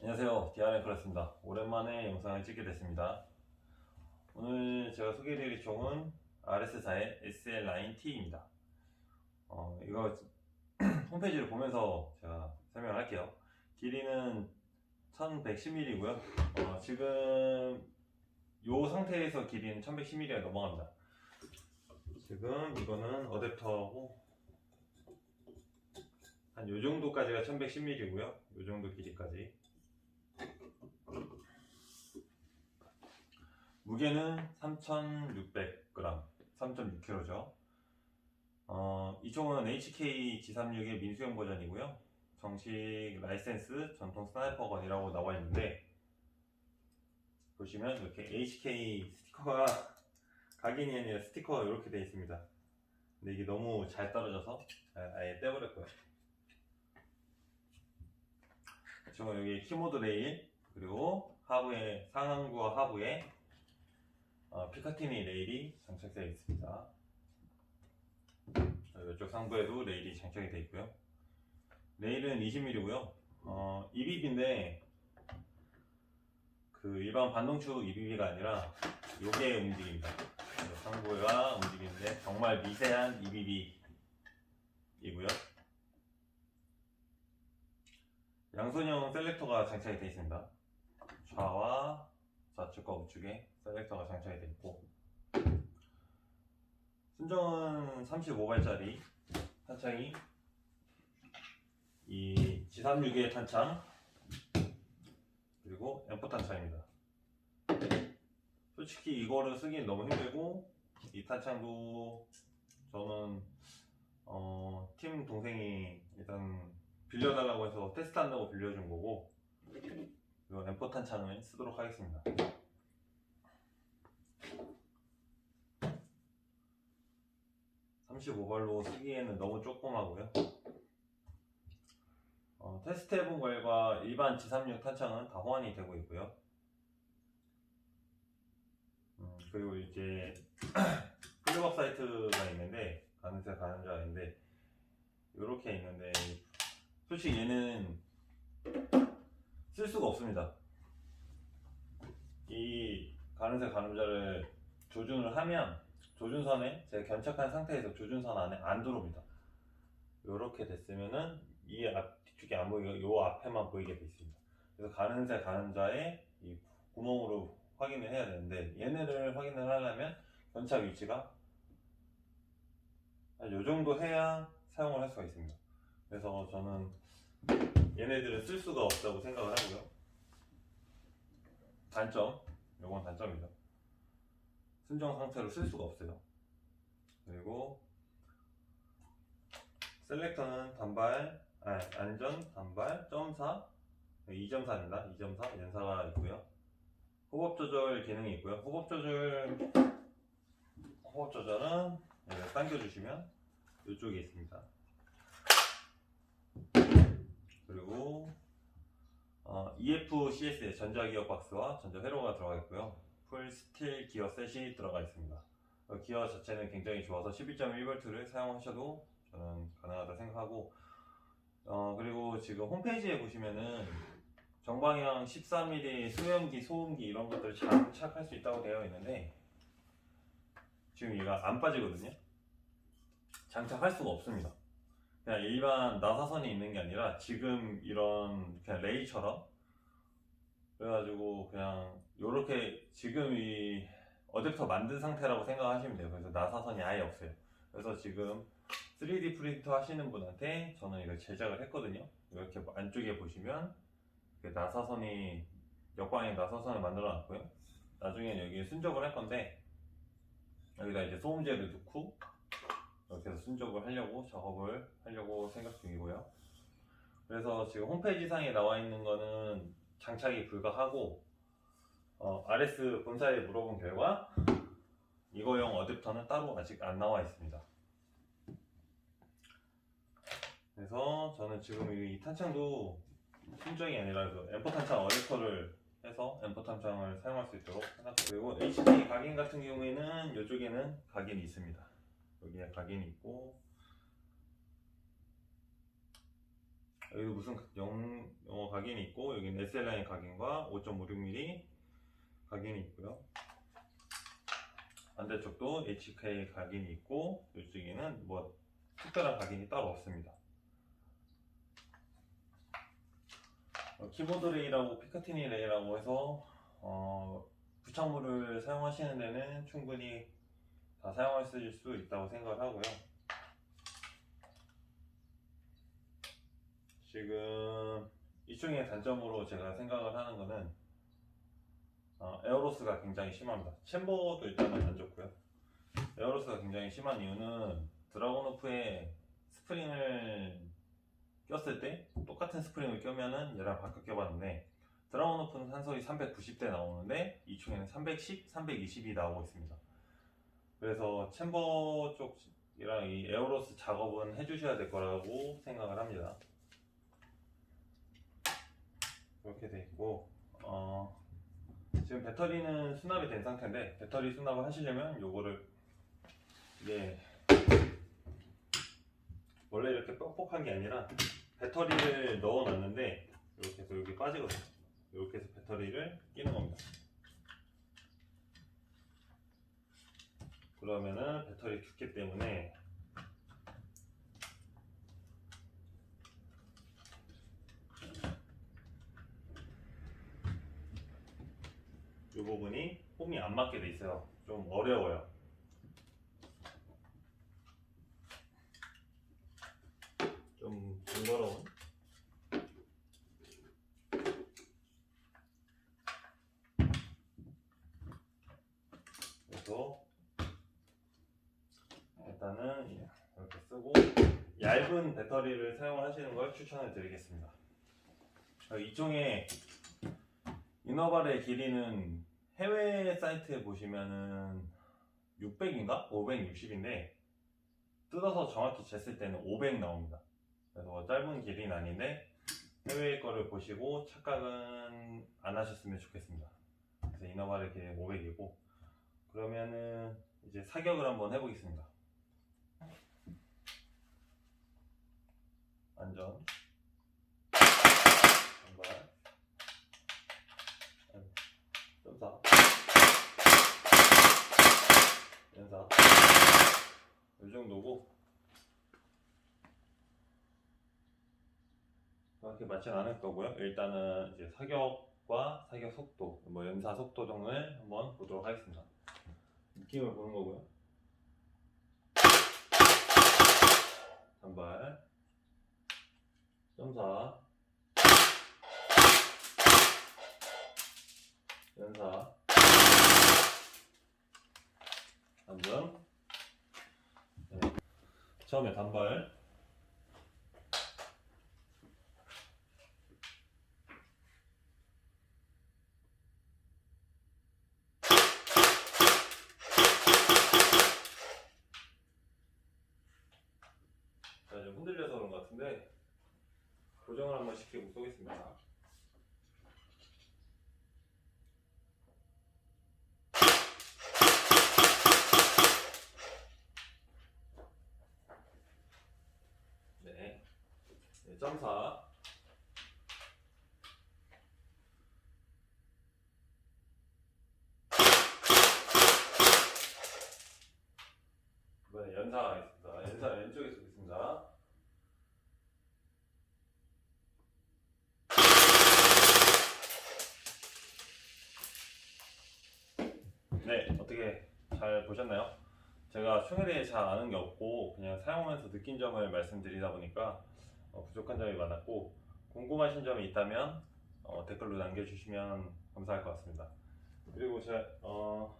안녕하세요. 디아네 클래스입니다. 오랜만에 영상을 찍게 됐습니다. 오늘 제가 소개해드릴 총은 RS4의 SL9T입니다. 어, 이거 홈페이지를 보면서 제가 설명을 할게요. 길이는 1110mm고요. 어, 지금 이 상태에서 길이는 1110mm가 넘어갑니다. 지금 이거는 어댑터하고 한요 정도까지가 1110mm고요. 요 정도 길이까지. 무게는 3,600g, 3.6kg죠. 어, 이 총은 HK G36의 민수형 버전이고요. 정식 라이센스 전통 스나이퍼건이라고 나와 있는데 보시면 이렇게 HK 스티커가 각인이 아니라 스티커가 이렇게 되어 있습니다. 근데 이게 너무 잘 떨어져서 아- 아예 떼버렸고요. 지금 여기 키보드 레일 그리고 하부에 상하부와 하부에 어, 피카티니 레일이 장착되어 있습니다. 이쪽 상부에도 레일이 장착이 되어 있고요. 레일은 20mm고요. 어, EBB인데 그 일반 반동축 EBB가 아니라 요게 움직입니다. 상부가 움직이는데 정말 미세한 EBB이고요. 양손형 셀렉터가 장착이 되어 있습니다. 좌와 좌측과 우측에 셀렉터가 장착이 되어 있고 순정은 35발짜리 탄창이 이 G36의 탄창 그리고 M4 탄창입니다. 솔직히 이거를 쓰기 너무 힘들고 이 탄창도 저는 어, 팀 동생이 일단 빌려달라고 해서 테스트한다고 빌려준 거고 이 M4 탄창을 쓰도록 하겠습니다. (35발로) 쓰기에는 너무 조그마고요 어, 테스트 해본 결과 일반 G36 탄창은 다 호환이 되고 있고요 음, 그리고 이제 필드업 사이트가 있는데 자가 있는데 이렇게 있는데 솔직히 얘는 쓸 수가 없습니다. 이 가는새 가늠자를 조준을 하면 조준선에 제가 견착한 상태에서 조준선 안에 안 들어옵니다. 이렇게 됐으면은 이 앞 뒤쪽이 안 보이고 요 앞에만 보이게 돼 있습니다. 그래서 가는새 가늠자의 이 구멍으로 확인을 해야 되는데 얘네를 확인을 하려면 견착 위치가 한요 정도 해야 사용을 할 수가 있습니다. 그래서 저는 얘네들은 쓸 수가 없다고 생각을 하고요. 단점, 요건 단점이죠. 순정 상태로 쓸 수가 없어요. 그리고 셀렉터는 단발, 아, 안전, 단발, 점사, 2.4입니다. 2.4 연사가 있고요. 호흡 조절 기능이 있고요. 호흡 조절, 호흡 조절은 당겨주시면 이쪽에 있습니다. 그리고 어, EF CS의 전자기어 박스와 전자 회로가 들어가 있고요. 풀 스틸 기어 셋이 들어가 있습니다. 어, 기어 자체는 굉장히 좋아서 11.1V를 사용하셔도 저는 가능하다 생각하고 어, 그리고 지금 홈페이지에 보시면은 정방향 13mm 소염기, 소음기 이런 것들을 장착할 수 있다고 되어 있는데 지금 얘가 안 빠지거든요. 장착할 수가 없습니다. 그냥 일반 나사선이 있는 게 아니라 지금 이런 그냥 레이처럼 그래가지고 그냥 요렇게 지금 이 어댑터 만든 상태라고 생각하시면 돼요. 그래서 나사선이 아예 없어요. 그래서 지금 3D 프린터 하시는 분한테 저는 이걸 제작을 했거든요. 이렇게 안쪽에 보시면 이렇게 나사선이 역방향 나사선을 만들어 놨고요. 나중에 여기 순접을 할 건데 여기다 이제 소음제를 넣고 이렇게 해서 순접을 하려고 작업을 하려고 생각 중이고요. 그래서 지금 홈페이지 상에 나와 있는 거는 장착이 불가하고 어, RS 본사에 물어본 결과 이거용 어댑터는 따로 아직 안 나와 있습니다. 그래서 저는 지금 이 탄창도 순정이 아니라 그 M4 탄창 어댑터를 해서 M4 탄창을 사용할 수 있도록 생각 그리고 HT 각인 같은 경우에는 이쪽에는 각인이 있습니다. 여기에 각인이 있고 여기 무슨 영, 영어 어, 각인이 있고 여기는 SL라인 각인과 5.56mm 각인이 있고요. 반대쪽도 HK 각인이 있고 이쪽에는 뭐 특별한 각인이 따로 없습니다. 어, 키보드 레이라고 피카티니 레이라고 해서 어, 부착물을 사용하시는 데는 충분히 다 사용하실 수 있다고 생각을 하고요. 지금 이중의 단점으로 제가 생각을 하는 거는 어, 에어로스가 굉장히 심합니다. 챔버도 일단은 안 좋고요. 에어로스가 굉장히 심한 이유는 드라곤오프에 스프링을 꼈을 때 똑같은 스프링을 껴면은 얘랑 바꿔 껴봤는데 드라곤오프는 산소리 390대 나오는데 이중에는 310, 320이 나오고 있습니다. 그래서 챔버 쪽이랑 이 에어로스 작업은 해주셔야 될 거라고 생각을 합니다. 이렇게 돼 있고 어, 지금 배터리는 수납이 된 상태인데 배터리 수납을 하시려면 요거를 이게 원래 이렇게 뻑뻑한 게 아니라 배터리를 넣어 놨는데 이렇게 해서 여기 빠지거든요. 이렇게 해서 배터리를 끼는 겁니다. 그러면은 배터리 두께 때문에 이 부분이 홈이 안 맞게 돼 있어요. 좀 어려워요. 좀 번거로운. 그래서 일단은 이렇게 쓰고 얇은 배터리를 사용하시는 걸 추천을 드리겠습니다. 어, 이쪽에 이너발의 길이는 해외 사이트에 보시면은 600인가? 560인데 뜯어서 정확히 쟀을 때는 500 나옵니다. 그래서 짧은 길이는 아닌데 해외 거를 보시고 착각은 안 하셨으면 좋겠습니다. 그래서 이너발의 길이는 500이고 그러면은 이제 사격을 한번 해보겠습니다. 안전 한발 점사 연사 이 정도고 정확히 맞진 않을 거고요. 일단은 이제 사격과 사격 속도, 뭐 연사 속도 등을 한번 보도록 하겠습니다. 느낌을 보는 거고요. 단발, 점사, 연사, 단점. 네. 처음에 단발. 점 4. 이번에 연사하겠습니다. 연상 왼쪽에 쏘겠습니다. 네, 어떻게 잘 보셨나요? 제가 충혈에 잘 아는 게 없고 그냥 사용하면서 느낀 점을 말씀드리다 보니까 어, 부족한 점이 많았고 궁금하신 점이 있다면 어, 댓글로 남겨주시면 감사할 것 같습니다. 그리고 제가 어,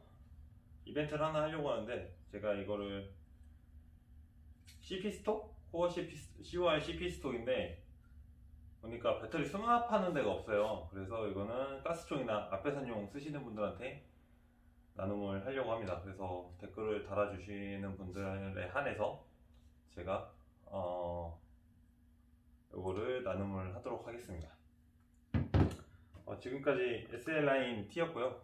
이벤트를 하나 하려고 하는데 제가 이거를 CP 스톡? 코어 CP, COR CP 스톡인데 보니까 배터리 수납하는 데가 없어요. 그래서 이거는 가스총이나 앞배선용 쓰시는 분들한테 나눔을 하려고 합니다. 그래서 댓글을 달아주시는 분들에 한해서 제가 어 요거를 나눔을 하도록 하겠습니다. 어, 지금까지 SL 라인 T였고요.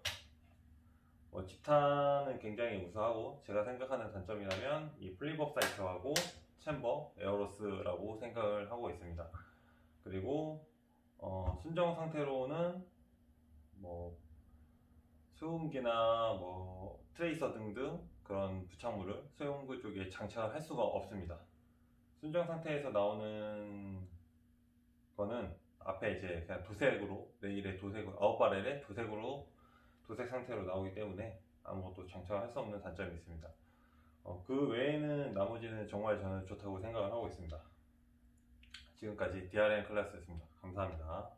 어, 집탄은 굉장히 우수하고 제가 생각하는 단점이라면 이 플립업 사이트하고 챔버 에어로스라고 생각을 하고 있습니다. 그리고 어, 어, 순정 상태로는 뭐 소음기나 뭐 트레이서 등등 그런 부착물을 소형구 쪽에 장착할 수가 없습니다. 순정 상태에서 나오는 거는 앞에 이제 그냥 도색으로 레일의 도색으로 아웃바렐의 도색으로 도색 상태로 나오기 때문에 아무것도 장착할 수 없는 단점이 있습니다. 어, 그 외에는 나머지는 정말 저는 좋다고 생각을 하고 있습니다. 지금까지 DRN 클래스였습니다. 감사합니다.